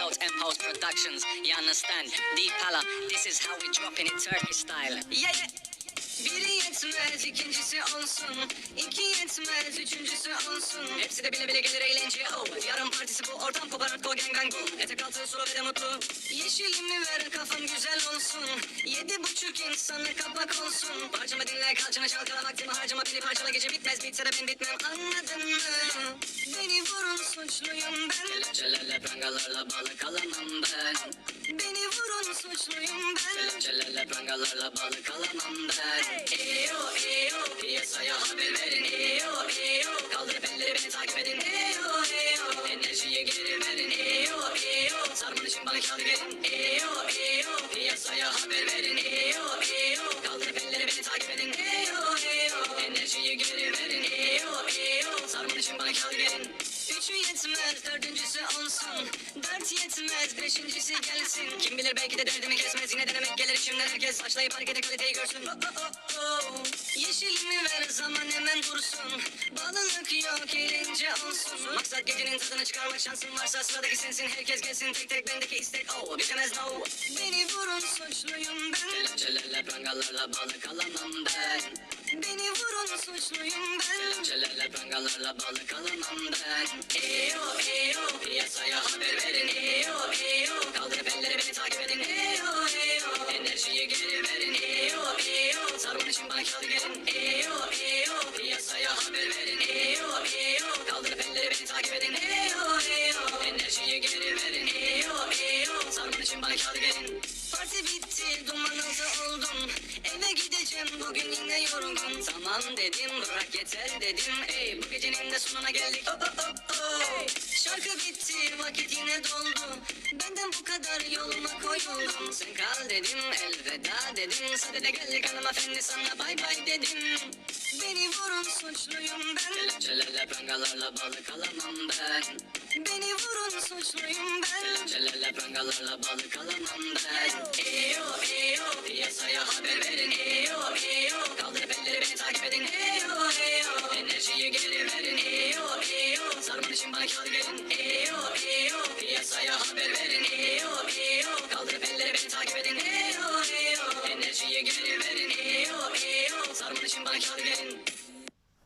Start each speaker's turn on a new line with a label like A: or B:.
A: And Post Productions. You understand? Deep Pala, this is how we drop in it Turkish style. Yeah, yeah. Biri yetmez ikincisi olsun İki yetmez üçüncüsü olsun Hepsi de bile bile gelir eğlence oh. Yarın partisi bu ortam kopar hardcore gang gang Etek altı sulu ve de mutlu Yeşilimi ver kafam güzel olsun Yedi buçuk insanı kapak olsun Parçamı dinle kalçana çalkala vaktimi harcama Beni parçala gece bitmez bitse de ben bitmem Anladın mı? Beni vurun suçluyum ben. Kelepçelerle prangalarla balık alamam ben. Beni vurun suçluyum ben. Kelepçelerle prangalarla balık alamam ben. Eyo eyo. Piyasaya haber verin Eyo eyo. Kaldırıp elleri beni takip edin Eyo eyo. Enerjiyi geri verin Eyo eyo. Sarman için bana kağıdı verin eyo verin Üçü yetmez dördüncüsü olsun. Dört yetmez beşincisi gelsin. Kim bilir belki de derdimi kesmez. Yine denemek gelir içimden herkes. Başlayıp harekete kaliteyi görsün. Oh, oh, oh, oh. Yeşilimi ver zaman hemen dursun. Bağlılık yok eğlence olsun. Maksat gecenin tadını çıkarmak şansın varsa Sıradaki sensin. Herkes gelsin tek tek bendeki istek. Oh Bitemez no. Beni vurun suçluyum ben. Kelepçelerle prangalarla balık alamam ben Beni vurun suçluyum ben. Kelepçelerle prangalarla balık alamam ben. Eyo eyo piyasaya haber verin. Eyo eyo kaldırıp elleri beni takip edin. Eyo eyo enerjiyi geri verin. Eyo eyo sarman için bana kağıdı gelin. Eyo eyo piyasaya haber verin. Eyo eyo kaldırıp elleri beni takip edin. Eyo eyo enerjiyi geri verin. Eyo eyo sarman için bana kağıdı gelin. Parti bitti duman altı oldum Eve gideceğim bugün yine yorgun Tamam dedim bırak yeter dedim. Ey bu gecenin de sonuna geldik. Oh, oh, oh, oh. Şarkı bitti vakit yine doldu. Benden bu kadar yoluma koyuldum. Sen kal dedim elveda dedim. Sadede geldik hanımefendi sana bay bay dedim. Beni vurun suçluyum ben. Kelepçelerle prangalarla balık alamam ben. Beni vurun suçluyum ben. Kelepçelerle prangalarla balık alamam ben. Eyo eyo piyasaya haber verin. Eyo geri verin Eyo eyo sarman için bana kağıdı gelin Eyo eyo piyasaya haber verin Eyo eyo kaldırıp elleri beni takip edin Eyo eyo enerjiyi geri verin Eyo eyo sarman için bana kağıdı gelin